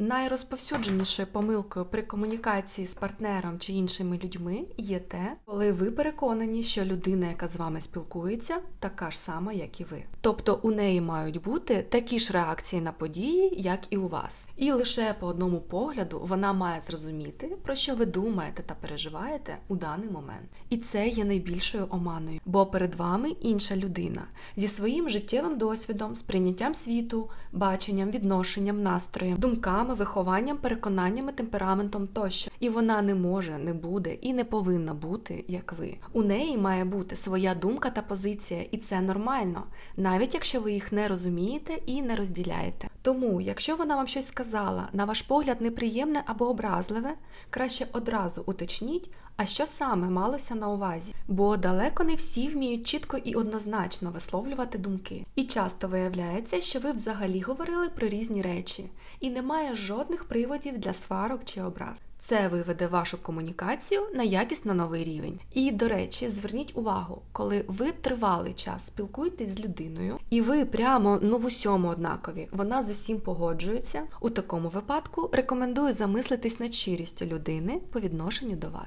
Найрозповсюдженішою помилкою при комунікації з партнером чи іншими людьми є те, коли ви переконані, що людина, яка з вами спілкується, така ж сама, як і ви. Тобто у неї мають бути такі ж реакції на події, як і у вас. І лише по одному погляду вона має зрозуміти, про що ви думаєте та переживаєте у даний момент. І це є найбільшою оманою, бо перед вами інша людина зі своїм життєвим досвідом, сприйняттям світу, баченням, відношенням, настроєм, думками, вихованням, переконаннями, темпераментом тощо. І вона не може, не буде і не повинна бути як ви. У неї має бути своя думка та позиція, і це нормально, навіть якщо ви їх не розумієте і не розділяєте. Тому, якщо вона вам щось сказала, на ваш погляд неприємне або образливе, краще одразу уточніть, а що саме малося на увазі? Бо далеко не всі вміють чітко і однозначно висловлювати думки. І часто виявляється, що ви взагалі говорили про різні речі, і немає жодних приводів для сварок чи образ. Це виведе вашу комунікацію на якісно новий рівень. І, до речі, зверніть увагу, коли ви тривалий час спілкуєтесь з людиною, і ви прямо ну в усьому однакові, вона з усім погоджується. У такому випадку рекомендую замислитись над щирістю людини по відношенню до вас.